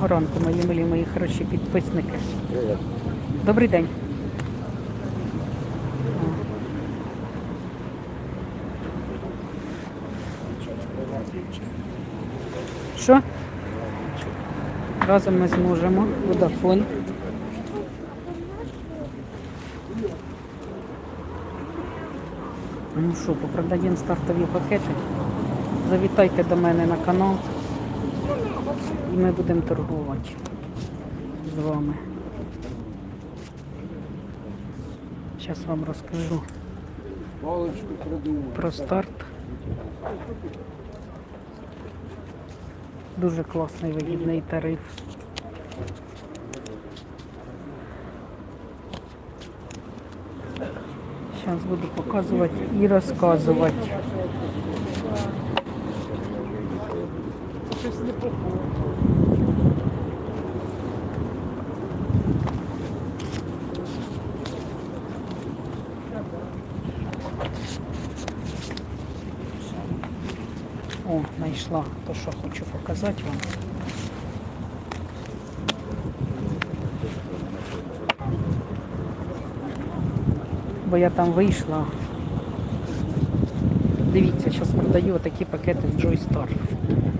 Доброго ранку, мої милі, мої хороші підписники. Добрий день. Що? Разом ми зможемо. Водафон. Ну що, попродаємо стартові пакети. Завітайте до мене на канал. І ми будемо торгувати з вами. Зараз вам розкажу про старт. Дуже класний вигідний тариф. Зараз буду показувати і розказувати. О, знайшла то, що хочу показати вам. Бо я там вийшла. Дивіться, зараз продаю такі пакети з Joystar. Тут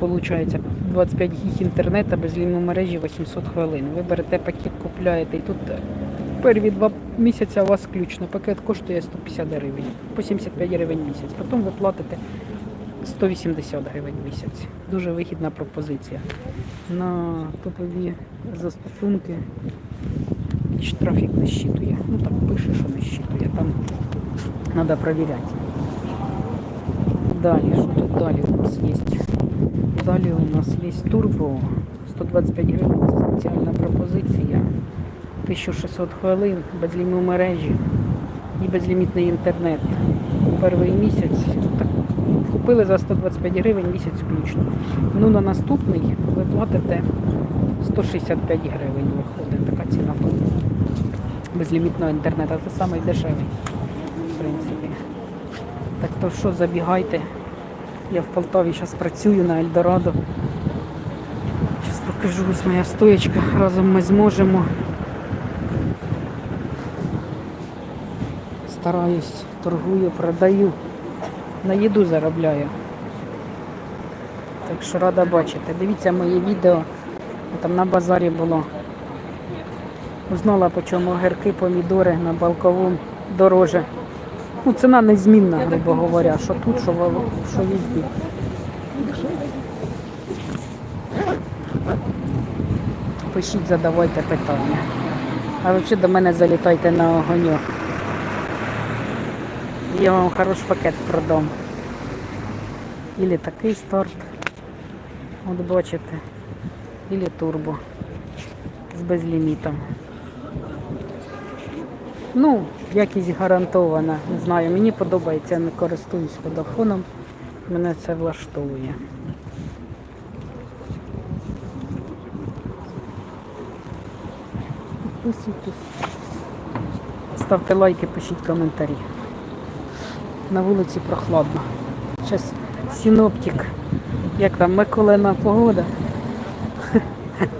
виходить 25 гіг інтернету без ліму мережі 800 хвилин. Ви берете пакет, купляєте і тут перві два місяці у вас включно. Пакет коштує 150 гривень, по 75 гривень місяць. Потім ви платите 180 гривень місяць. Дуже вигідна пропозиція. На топові застосунки штрафік не щитує. Ну так пише, що не щитує. Там треба перевіряти. Далі, що тут далі у нас є? Далі у нас є турбо. 125 гривень це спеціальна пропозиція. 1600 хвилин, безліму мережі і безлімітний інтернет. Перший місяць так, купили за 125 гривень місяць включно. Ну на наступний ви платите 165 гривень виходить така ціна безлімітного інтернету. Це самий в принципі. Так то що, забігайте. Я в Полтаві зараз працюю на Ельдорадо. Зараз покажу ось моя стоячка. Разом ми зможемо. Стараюсь, торгую, продаю. На їду заробляю. Так що рада бачити. Дивіться моє відео. Там на базарі було. Узнала, по чому огірки, помідори на балковому дороже. Ну, ціна незмінна, грубо говоря, що тут, що, що везде. Пишіть, задавайте питання. А взагалі до мене залітайте на огоньок. Я вам хороший пакет продам. Ілі такий старт. От бачите. Ілі турбо. З безлімітом. Ну, якість гарантована. Не знаю, мені подобається, я не користуюсь водофоном. Мене це влаштовує. Ставте лайки, пишіть коментарі. На вулиці прохладно. Зараз синоптик. Як там Миколина погода.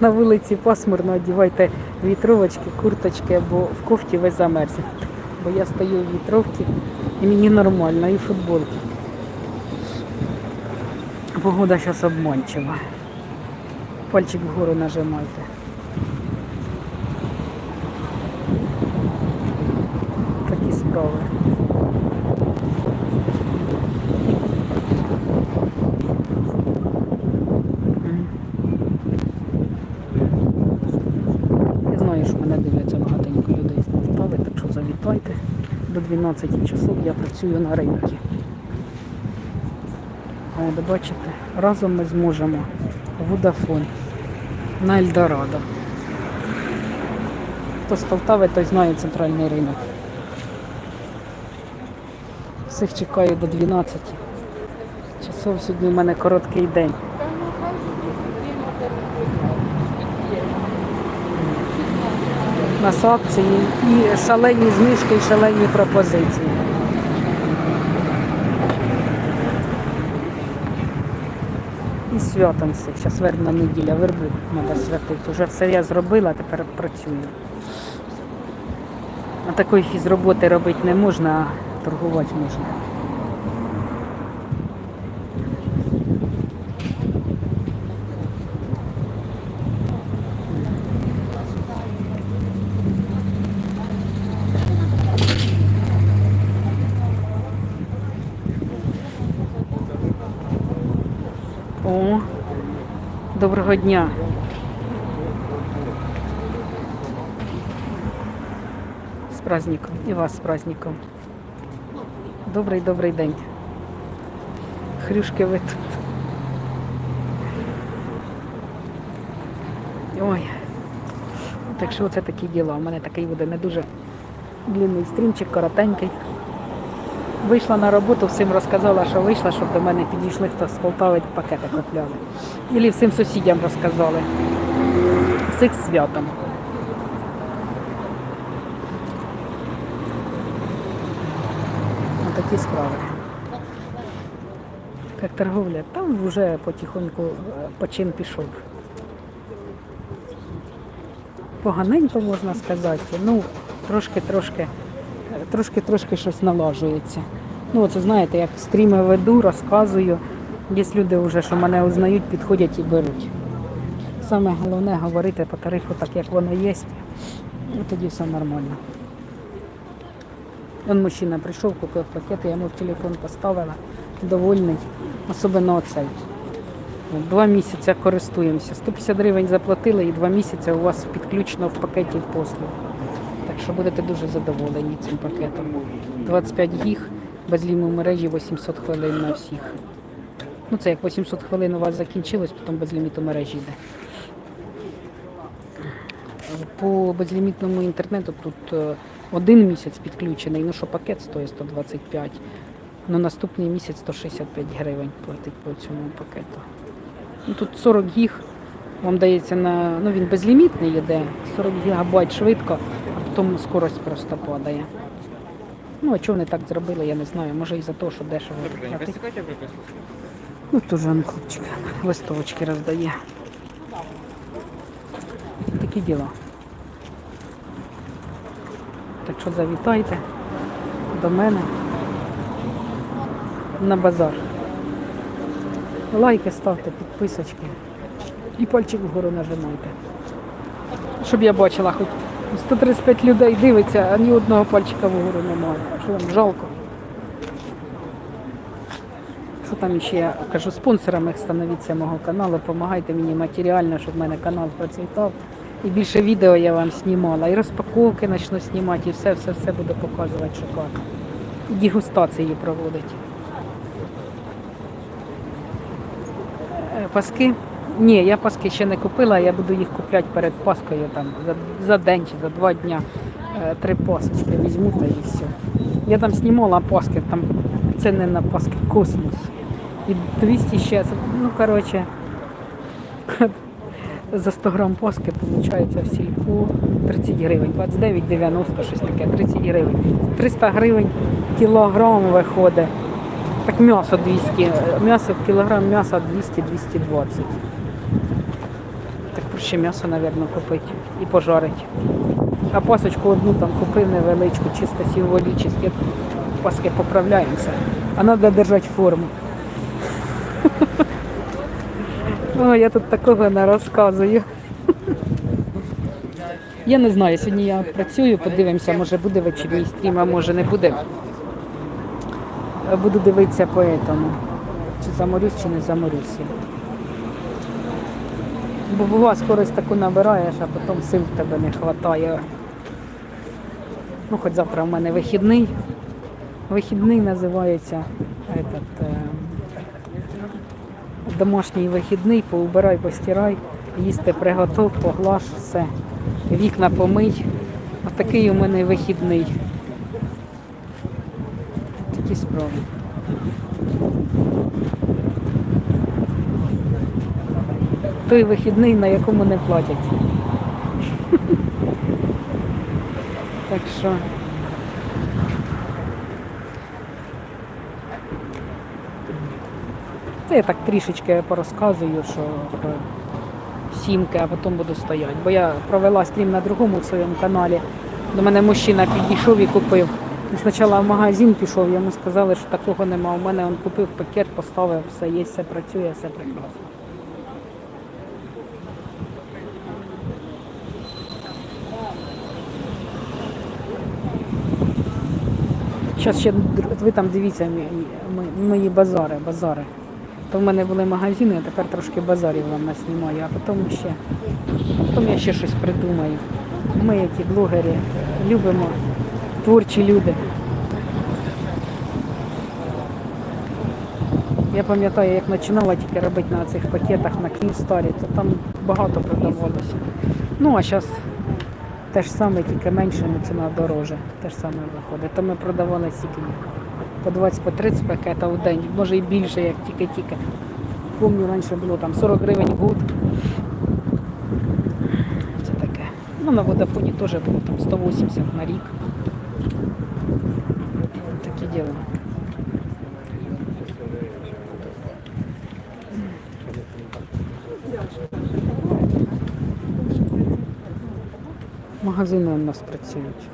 На вулиці пасмурно одівайте вітровочки, курточки, або в кофті ви замерзнете. Бо я стою в вітровці і мені нормально, і футболки. Погода зараз обманчива. Пальчик вгору нажимайте. Такі справи. Я знаю, що мене дивляться багатенько людей з Полтави, так що завітайте. До 12 часов я працюю на ринку. А От бачите, разом ми зможемо. Водафон на Ельдорадо. Хто з Полтави, той знає центральний ринок. Всіх чекаю до 12 часов. Сьогодні в мене короткий день. Нас акції і шалені знижки, і шалені пропозиції. І святом всіх. Зараз вербна неділя, вербу треба святити. Уже все я зробила, тепер працюю. А такої фізроботи робити не можна, а торгувати можна. Доброго дня. З праздником. І вас з праздником. Добрий добрий день. Хрюшки ви тут. Ой. Так що це такі діла. У мене такий буде не дуже длинний стрімчик, коротенький. Вийшла на роботу, всім розказала, що вийшла, щоб до мене підійшли, хто з Полтави пакети купляли. Ілі всім сусідям розказали. Всіх святом. Такі справи. Як торговля, там вже потихоньку е, почин пішов. Поганенько можна сказати. Ну, трошки-трошки, трошки-трошки щось налажується. Ну, це знаєте, як стріми веду, розказую. Є люди вже, що мене узнають, підходять і беруть. Саме головне говорити по тарифу так, як воно є. І тоді все нормально. Он мужчина прийшов, купив пакет, я йому в телефон поставила, довольний, особливо оцей. Два місяці користуємося. 150 гривень заплатили і два місяці у вас підключено в пакеті послуг. Що будете дуже задоволені цим пакетом. 25 гіг, безліму мережі 800 хвилин на всіх. Ну це як 800 хвилин у вас закінчилось, потім безліміту мережі йде. По безлімітному інтернету тут е, один місяць підключений, ну що пакет стоїть 125, ну наступний місяць 165 гривень платить по цьому пакету. Ну, тут 40 гіг, вам дається на, ну він безлімітний йде, 40 гігабайт швидко, потім скорость просто падає. Ну, а чого вони так зробили, я не знаю. Може із-за того, що дешево платить. Ну, теж он хлопчик листовочки роздає. Такі діла. Так що завітайте до мене на базар. Лайки ставте, підписочки і пальчик вгору нажимайте. Щоб я бачила, хоч 135 людей дивиться, а ні одного пальчика вгору немає. Що вам жалко? Що там ще я кажу, спонсорами становіться мого каналу, допомагайте мені матеріально, щоб в мене канал процвітав. І більше відео я вам знімала. І розпаковки почну знімати, і все, все, все буду показувати шикарно. І дегустації проводити. Е, Паски? Ні, я паски ще не купила, я буду їх купляти перед Паскою там, за, за день чи за два дня. Е, Три пасочки візьму та і все. Я там знімала паски, там ціни на паски космос. І 200 ще, ну коротше, за 100 грам паски виходить в сільпо 30 гривень, 29,90 щось таке, 30 гривень. 300 гривень кілограм виходить. Так м'ясо 200, е, м'ясо, кілограм м'яса 200-220. Проще м'ясо, мабуть, купити і пожарити. А пасочку одну там купив невеличку, чисто символічно, паски поправляємося. А треба держати форму. О, я тут такого не розказую. Я не знаю, сьогодні я працюю, подивимося, може буде вечірній стрім, а може не буде. Буду дивитися по этому. Чи заморюсь, чи не заморюсь. Бо бува скорость таку набираєш, а потім сил в тебе не вистачає. Ну, хоч завтра в мене вихідний. Вихідний називається этот, е, домашній вихідний, поубирай, постирай, їсти приготов, поглаш, все. Вікна помий. Отакий у мене вихідний. Такі справи. Той вихідний, на якому не платять. Так що. Це я так трішечки порозказую, що сімки, а потім буду стояти. Бо я провела стрім на другому своєму каналі. До мене мужчина підійшов і купив. Спочатку в магазин пішов, йому сказали, що такого нема. У мене він купив пакет, поставив, все є, все працює, все прекрасно. Зараз ще ви там дивіться мої- мої базари, базари. То в мене були магазини, а тепер трошки базарів вам наснімаю, а потім ще, потім я ще щось придумаю. Ми, які блогери, любимо творчі люди. Я пам'ятаю, як починала тільки робити на цих пакетах на Київстарі, то там багато продавалося. Ну а зараз те ж саме, тільки менше, але ціна дороже. Те ж саме виходить. То ми продавали стільки по 20 по 30 пакета в день, може і більше, як тільки-тільки. Помню, раніше було там 40 гривень в год. Це таке. Ну, на водофоні теж було там 180 на рік. Таке діло. Магазини у нас працюють.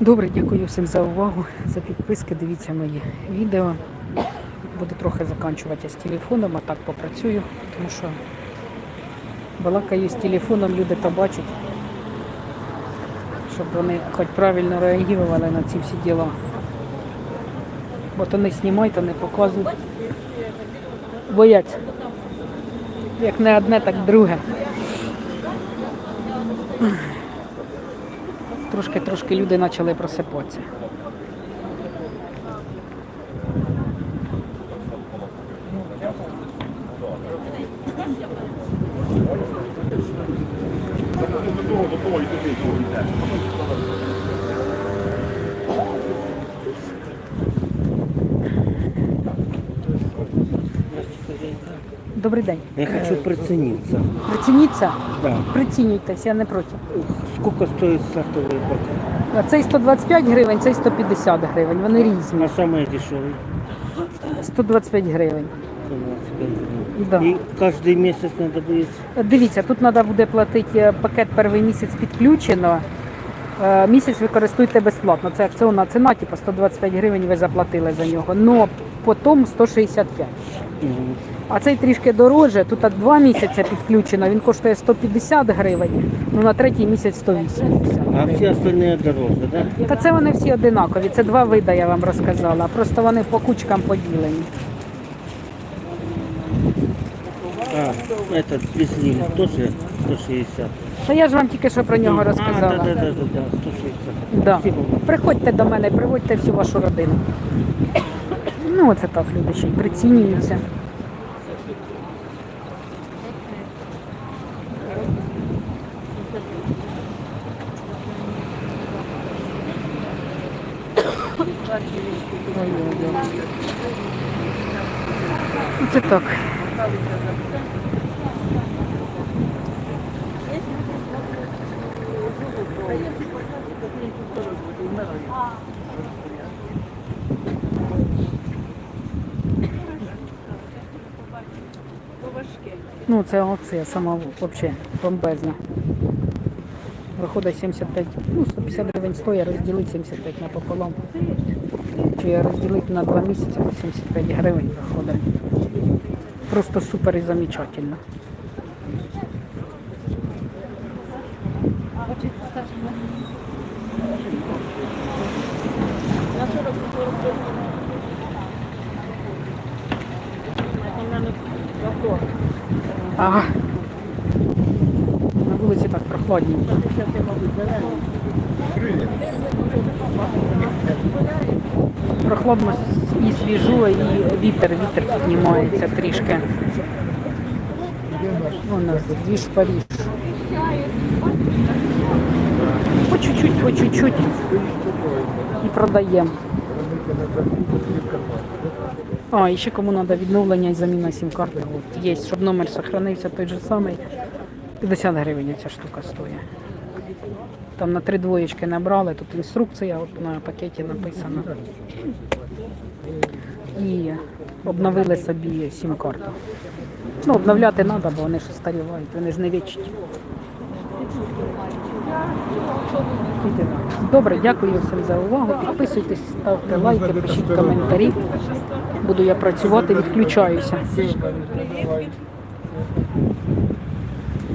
Добре, дякую всім за увагу, за підписки. Дивіться мої відео. Буду трохи закінчувати з телефоном, а так попрацюю, тому що балакаю з телефоном, люди то бачать, щоб вони хоч правильно реагували на ці всі діла. Бо то не знімають, то не показують. Бояться. Як не одне, так друге. Трошки-трошки люди почали просипатися. Добрий день. Я хочу прицениться. Прицініться? Да. Прицінюйтесь, я не проти. Сколько стоит стартовый пакет? А Цей 125 гривень, цей 150 гривень. Вони різні. А самый дешевый? 125 гривень. 125 гривен. Да. И каждый месяц надо будет... Дивіться, тут треба буде платити е, пакет перший місяць підключено. Е, Місяць ви користуєте безплатно. Це акціонна ціна, типу 125 гривень ви заплатили за нього. Но потім 165. А цей трішки дороже. Тут два місяці підключено, він коштує 150 гривень, ну на третій місяць 180 А все остальные дороже, да? Та це вони всі одинакові. Це два види, я вам розказала. Просто вони по кучкам поділені. А, этот безлим тоже 160. Та я ж вам тільки що про нього А, розказала. да, да, да, да, 160. Да. Приходьте до мене, приводьте всю вашу родину. Ну, оце так люди ще й прицінюються. Це так. Ну, це оце сама взагалі бомбезна. Виходить 75, ну 150 гривень стоїть, розділити 75 напополам. Чи розділити на 2 місяці, 75 гривень виходить. Просто супер і замечательно. Ага. На вулиці так прохладненько. Прохладно і свіжо, і вітер, вітер піднімається трішки. У нас двіж Паріж. По чуть-чуть, по чуть-чуть. І продаємо. А, і ще кому треба відновлення і заміна сім-карти. Є, щоб номер сохранився той же самий. 50 гривень ця штука стоїть. Там на три двоєчки набрали, тут інструкція от на пакеті написана. І обновили собі сім-карту. Ну, обновляти треба, бо вони ж старівають, вони ж не вічні. Добре, дякую всім за увагу. Підписуйтесь, ставте лайки, пишіть коментарі. Буду я працювати, відключаюся.